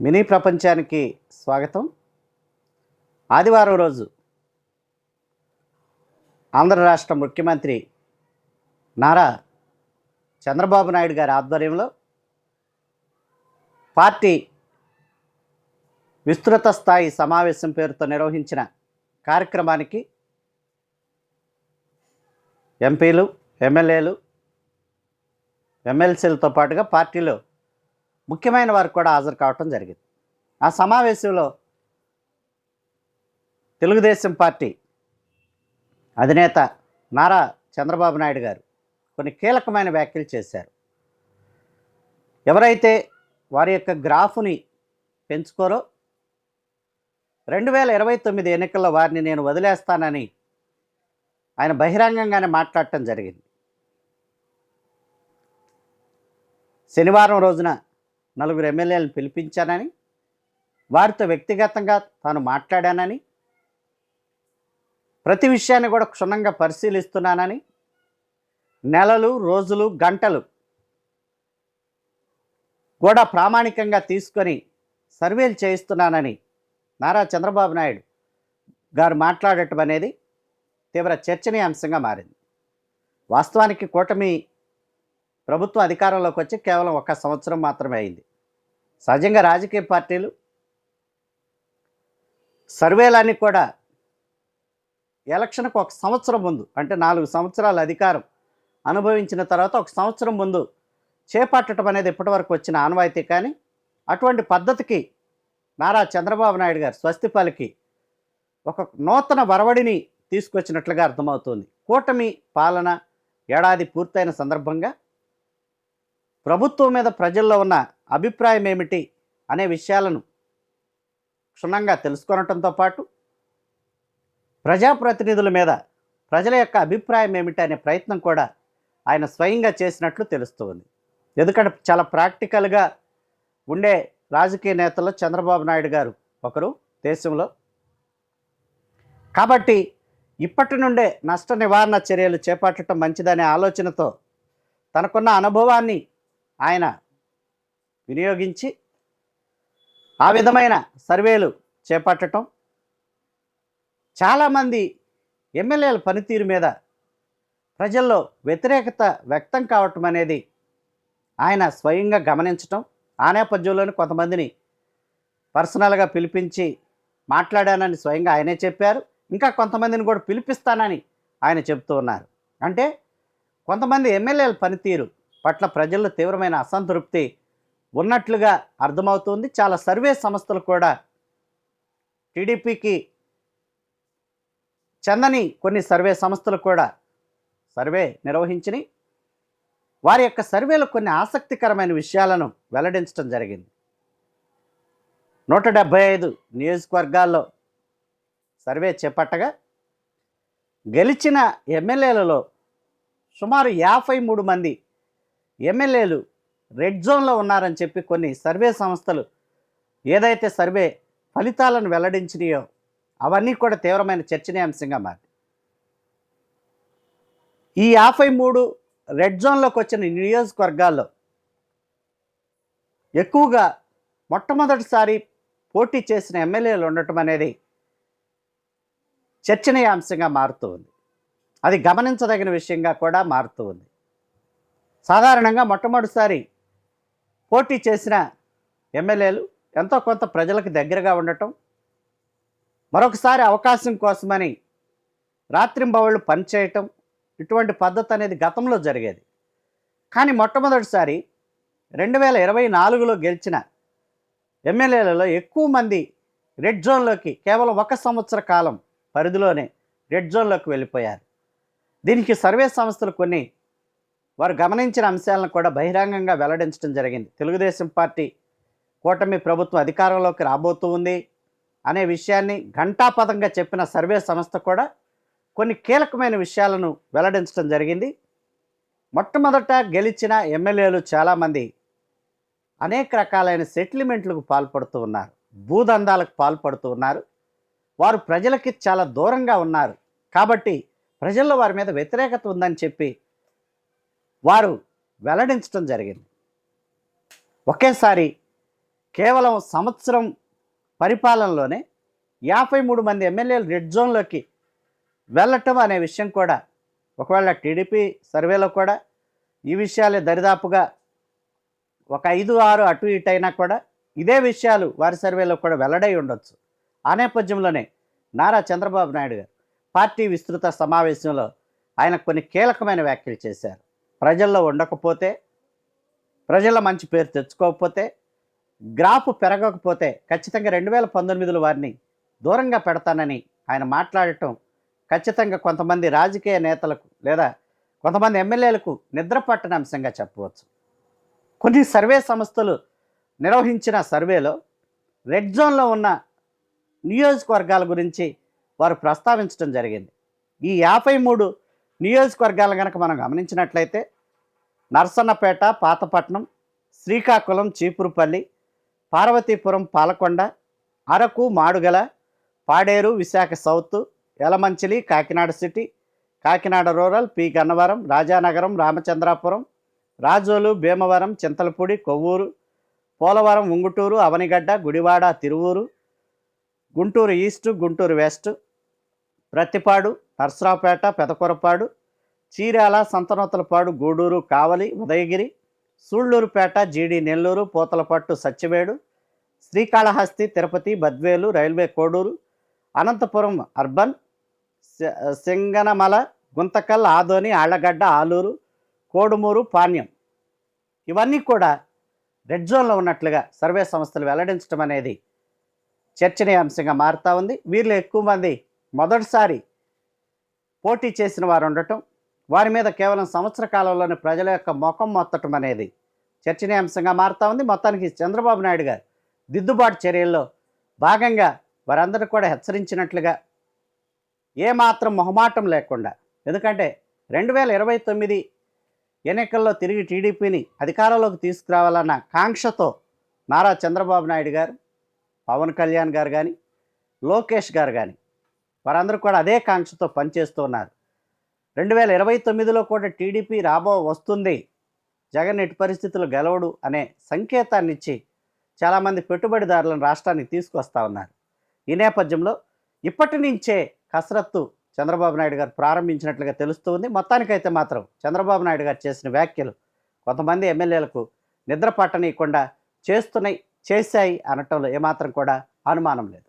Mini ప్రపంచానికి స్వాగతం. ఆదివారం రోజు ఆంధ్ర రాష్ట్ర ముఖ్యమంత్రి నారా చంద్రబాబు నాయుడు గారి ఆధ్వర్యంలో పార్టీ విస్తృత స్థాయి సమావేశం పేరుతో నిర్వహించిన కార్యక్రమానికి ఎంపీలు ఎమ్మెల్యేలు ఎమ్మెల్సీలతో పాటుగా పార్టీలో ముఖ్యమైన వారు కూడా హాజరు కావటం జరిగింది. ఆ సమావేశంలో తెలుగుదేశం పార్టీ అధినేత నారా చంద్రబాబు నాయుడు గారు కొన్ని కీలకమైన వ్యాఖ్యలు చేశారు. ఎవరైతే వారి యొక్క గ్రాఫ్ని పెంచుకోరో రెండు వేల ఇరవై తొమ్మిది ఎన్నికల్లో వారిని నేను వదిలేస్తానని ఆయన బహిరంగంగానే మాట్లాడటం జరిగింది. శనివారం రోజున నలుగురు ఎమ్మెల్యేలను పిలిపించానని వారితో వ్యక్తిగతంగా తాను మాట్లాడానని ప్రతి విషయాన్ని కూడా క్షుణ్ణంగా పరిశీలిస్తున్నానని నెలలు రోజులు గంటలు కూడా ప్రామాణికంగా తీసుకొని సర్వేలు చేయిస్తున్నానని నారా చంద్రబాబు నాయుడు గారు మాట్లాడటం అనేది తీవ్ర చర్చనీయాంశంగా మారింది. వాస్తవానికి కూటమి ప్రభుత్వం అధికారంలోకి వచ్చి కేవలం ఒక సంవత్సరం మాత్రమే అయింది. సహజంగా రాజకీయ పార్టీలు సర్వేలన్నీ కూడా ఎలక్షన్కు ఒక సంవత్సరం ముందు అంటే నాలుగు సంవత్సరాల అధికారం అనుభవించిన తర్వాత ఒక సంవత్సరం ముందు చేపట్టడం అనేది ఇప్పటివరకు వచ్చిన ఆనవాయితీ కానీ అటువంటి పద్ధతికి నారా చంద్రబాబు నాయుడు గారు స్వస్తి పలికి ఒక నూతన వరవడిని తీసుకొచ్చినట్లుగా అర్థమవుతుంది. కూటమి పాలన ఏడాది పూర్తయిన సందర్భంగా ప్రభుత్వం మీద ప్రజల్లో ఉన్న అభిప్రాయం ఏమిటి అనే విషయాలను క్షుణ్ణంగా తెలుసుకొనటంతో పాటు ప్రజాప్రతినిధుల మీద ప్రజల యొక్క అభిప్రాయం ఏమిటి అనే ప్రయత్నం కూడా ఆయన స్వయంగా చేసినట్లు తెలుస్తుంది. ఎందుకంటే చాలా ప్రాక్టికల్గా ఉండే రాజకీయ నేతల్లో చంద్రబాబు నాయుడు గారు ఒకరు దేశంలో. కాబట్టి ఇప్పటి నుండే నష్ట నివారణ చర్యలు చేపట్టడం మంచిదనే ఆలోచనతో తనకున్న అనుభవాన్ని ఆయన వినియోగించి ఆ విధమైన సర్వేలు చేపట్టడం చాలామంది ఎమ్మెల్యేల పనితీరు మీద ప్రజల్లో వ్యతిరేకత వ్యక్తం కావటం అనేది ఆయన స్వయంగా గమనించటం ఆ నేపథ్యంలోనే కొంతమందిని పర్సనల్గా పిలిపించి మాట్లాడానని స్వయంగా ఆయనే చెప్పారు. ఇంకా కొంతమందిని కూడా పిలిపిస్తానని ఆయన చెప్తూ ఉన్నారు. అంటే కొంతమంది ఎమ్మెల్యేల పనితీరు పట్ల ప్రజల్లో తీవ్రమైన అసంతృప్తి ఉన్నట్లుగా అర్థమవుతుంది. చాలా సర్వే సంస్థలు కూడా టీడీపీకి చెందని కొన్ని సర్వే సంస్థలు కూడా సర్వే నిర్వహించినాయి వారి యొక్క సర్వేలో కొన్ని ఆసక్తికరమైన విషయాలను వెల్లడించడం జరిగింది. నూట డెబ్భై ఐదు నియోజకవర్గాల్లో సర్వే చేపట్టగా గెలిచిన ఎమ్మెల్యేలలో సుమారు యాభై మూడు మంది ఎమ్మెల్యేలు రెడ్ జోన్లో ఉన్నారని చెప్పి కొన్ని సర్వే సంస్థలు ఏదైతే సర్వే ఫలితాలను వెల్లడించినాయో అవన్నీ కూడా తీవ్రమైన చర్చనీయాంశంగా మారి ఈ యాభై మూడు రెడ్ జోన్లోకి వచ్చిన నియోజకవర్గాల్లో ఎక్కువగా మొట్టమొదటిసారి పోటీ చేసిన ఎమ్మెల్యేలు ఉండటం అనేది చర్చనీయాంశంగా మారుతూ ఉంది. అది గమనించదగిన విషయంగా కూడా మారుతూ ఉంది. సాధారణంగా మొట్టమొదటిసారి పోటీ చేసిన ఎమ్మెల్యేలు ఎంతో కొంత ప్రజలకు దగ్గరగా ఉండటం మరొకసారి అవకాశం కోసమని రాత్రింబవళ్ళు పనిచేయటం ఇటువంటి పద్ధతి అనేది గతంలో జరిగేది. కానీ మొట్టమొదటిసారి రెండు వేల ఇరవై నాలుగులో గెలిచిన ఎమ్మెల్యేలలో ఎక్కువ మంది రెడ్ జోన్లోకి కేవలం ఒక సంవత్సర కాలం పరిధిలోనే రెడ్ జోన్లోకి వెళ్ళిపోయారు. దీనికి సర్వే సంస్థలు కొన్ని వారు గమనించిన అంశాలను కూడా బహిరంగంగా వెల్లడించడం జరిగింది. తెలుగుదేశం పార్టీ కూటమి ప్రభుత్వం అధికారంలోకి రాబోతూ ఉంది అనే విషయాన్ని ఘంటాపథంగా చెప్పిన సర్వే సంస్థ కూడా కొన్ని కీలకమైన విషయాలను వెల్లడించడం జరిగింది. మొట్టమొదట గెలిచిన ఎమ్మెల్యేలు చాలామంది అనేక రకాలైన సెటిల్మెంట్లకు పాల్పడుతూ ఉన్నారు. భూదందాలకు పాల్పడుతూ ఉన్నారు. వారు ప్రజలకి చాలా దూరంగా ఉన్నారు. కాబట్టి ప్రజల్లో వారి మీద వ్యతిరేకత ఉందని చెప్పి వారు వెల్లడించడం జరిగింది. ఒకేసారి కేవలం సంవత్సరం పరిపాలనలోనే యాభై మూడు మంది ఎమ్మెల్యేలు రెడ్ జోన్లోకి వెళ్ళటం అనే విషయం కూడా ఒకవేళ టీడీపీ సర్వేలో కూడా ఈ విషయాలే దరిదాపుగా ఒక ఐదు ఆరు అటు ఇటు అయినా కూడా ఇదే విషయాలు వారి సర్వేలో కూడా వెల్లడై ఉండొచ్చు. ఆ నేపథ్యంలోనే నారా చంద్రబాబు నాయుడు గారు పార్టీ విస్తృత సమావేశంలో ఆయన కొన్ని కీలకమైన వ్యాఖ్యలు చేశారు. ప్రజల్లో ఉండకపోతే ప్రజల మంచి పేరు తెచ్చుకోకపోతే గ్రాఫ్ పెరగకపోతే ఖచ్చితంగా రెండు వేల పంతొమ్మిదిలో వారిని దూరంగా పెడతానని ఆయన మాట్లాడటం ఖచ్చితంగా కొంతమంది రాజకీయ నేతలకు లేదా కొంతమంది ఎమ్మెల్యేలకు నిద్ర పట్టని అంశంగా చెప్పవచ్చు. కొన్ని సర్వే సంస్థలు నిర్వహించిన సర్వేలో రెడ్ జోన్లో ఉన్న నియోజకవర్గాల గురించి వారు ప్రస్తావించడం జరిగింది. ఈ యాభై మూడు నియోజకవర్గాలు కనుక మనం గమనించినట్లయితే Narasannapeta Pathapatnam Srikakulam Cheepurupalli Parvathipuram Palakonda Araku Madugula Paderu Visakha south Yelamanchili Kakinada city Kakinada rural P. Gannavaram Rajanagaram Ramachandrapuram Razole Bhimavaram Chintalapudi Kovvur Polavaram Unguturu Avanigadda Gudivada Tiruvuru Guntur east Guntur west Prathipadu Narasaraopet Pedakurapadu Chirala Santhanuthalapadu Gudur Kavali Udayagiri Sullurpeta G D Nellore Puthalapattu Satyavedu Srikalahasti Tirupati Badvel railway Koduru Anantapuram urban Singanamala Guntakal Adoni Allagadda Alur Kodumur Panyam. ఇవన్నీ కూడా red జోన్లో ఉన్నట్లుగా survey సంస్థలు వెల్లడించడం అనేది చర్చనీయాంశంగా మారుతూ ఉంది. వీరిలో ఎక్కువ మంది మొదటిసారి పోటీ చేసిన వారు ఉండటం వారి మీద కేవలం సంవత్సర కాలంలోనే ప్రజల యొక్క ముఖం మొత్తటం అనేది చర్చనీయాంశంగా మారుతూ ఉంది. మొత్తానికి చంద్రబాబు నాయుడు గారు దిద్దుబాటు చర్యల్లో భాగంగా వారందరూ కూడా హెచ్చరించినట్లుగా ఏమాత్రం మొహమాటం లేకుండా ఎందుకంటే రెండు వేల ఇరవై తొమ్మిది ఎన్నికల్లో తిరిగి టీడీపీని అధికారంలోకి తీసుకురావాలన్న కాంక్షతో నారా చంద్రబాబు నాయుడు గారు పవన్ కళ్యాణ్ గారు కానీ లోకేష్ గారు కానీ వారందరూ కూడా అదే కాంక్షతో పనిచేస్తూ ఉన్నారు. రెండు వేల ఇరవై తొమ్మిదిలో కూడా టీడీపీ రాబో వస్తుంది. జగన్ ఎట్టి పరిస్థితులు గెలవడు అనే సంకేతాన్ని ఇచ్చి చాలామంది పెట్టుబడిదారులను రాష్ట్రానికి తీసుకొస్తా ఉన్నారు. ఈ నేపథ్యంలో ఇప్పటి నుంచే కసరత్తు చంద్రబాబు నాయుడు గారు ప్రారంభించినట్లుగా తెలుస్తుంది మొత్తానికైతే మాత్రం చంద్రబాబు నాయుడు గారు చేసిన వ్యాఖ్యలు కొంతమంది ఎమ్మెల్యేలకు నిద్ర పట్టనీయకుండా చేస్తున్నాయి చేశాయి అనటంలో ఏమాత్రం కూడా అనుమానం లేదు.